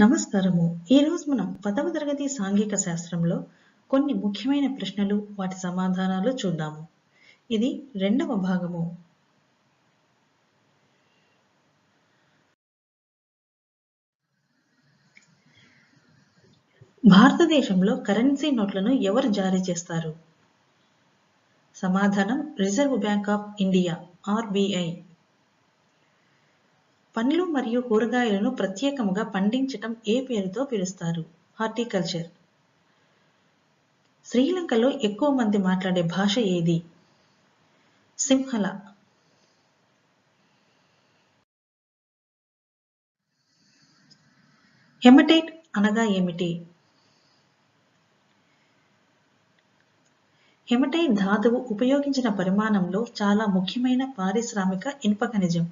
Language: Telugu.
నమస్కారము. ఈరోజు మనం పదవ తరగతి సాంఘిక శాస్త్రంలో కొన్ని ముఖ్యమైన ప్రశ్నలు వాటి సమాధానాలు చూద్దాము. ఇది రెండవ భాగము. భారతదేశంలో కరెన్సీ నోట్లను ఎవరు జారీ చేస్తారు? సమాధానం Reserve Bank of India RBI. పండ్లు మరియు కూరగాయలను ప్రత్యేకముగా పండించటం ఏ పేరుతో పిలుస్తారు? హార్టికల్చర్. శ్రీలంకలో ఎక్కువ మంది మాట్లాడే భాష ఏది? సింహల హెమటైట్ అనగా ఏమిటి? హెమటైట్ ధాతువు ఉపయోగించిన పరిమాణంలో చాలా ముఖ్యమైన పారిశ్రామిక ఇనుప ఖనిజం.